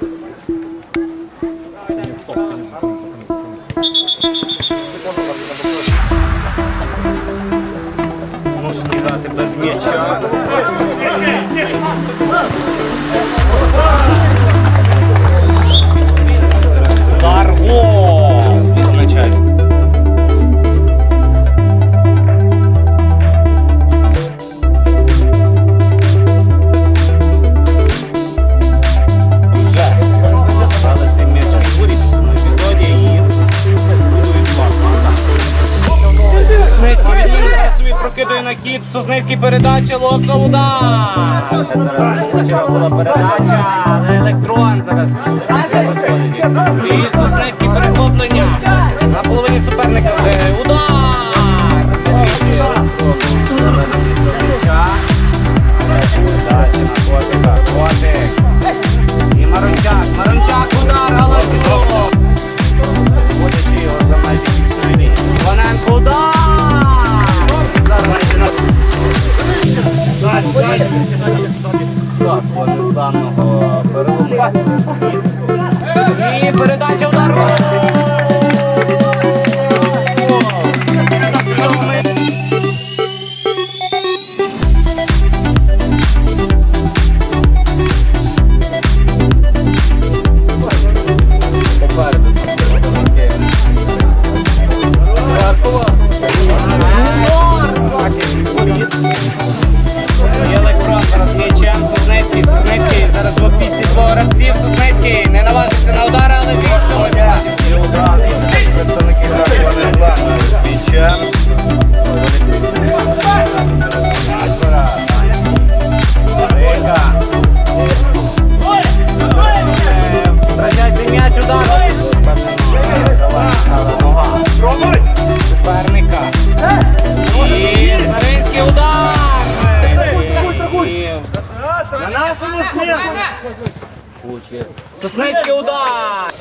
ตกกัน на хід, Сосницький передачі лобка удар. Зараз була передача, але електрон зараз. Передача удар! Удар!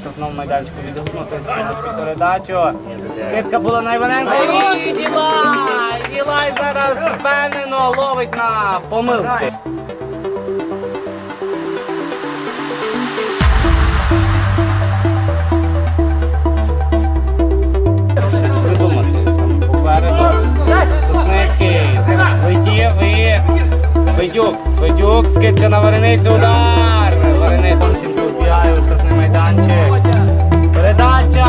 Штрафному майданчику відгукнутися цю передачу. Скидка була на Іваненко. І Ділай! Ділай зараз впевнено ловить на помилці. Попереду. Сосницький летів і Федюк. Федюк, скидка на Вареницю, удар. Варениця Ченко вбігає у штрафний майданчик. Передача.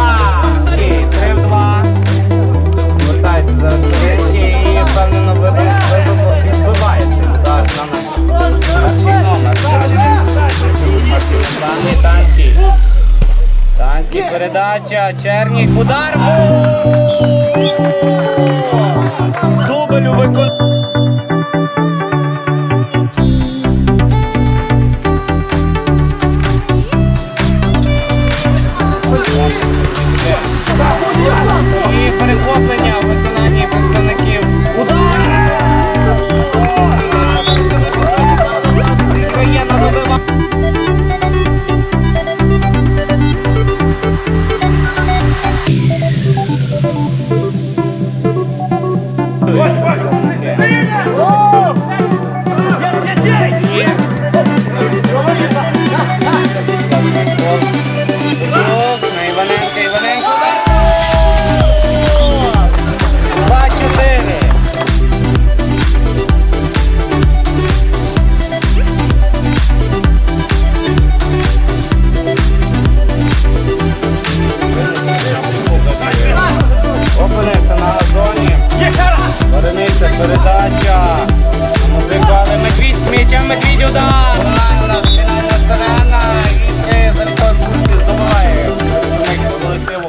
І 3 в 2. Вертається зараз Сосницький і впевнено видумав, відбиває удар на наш перший Танський. Танський передача, Чернік, удар. Дубль у виконанні. What? What?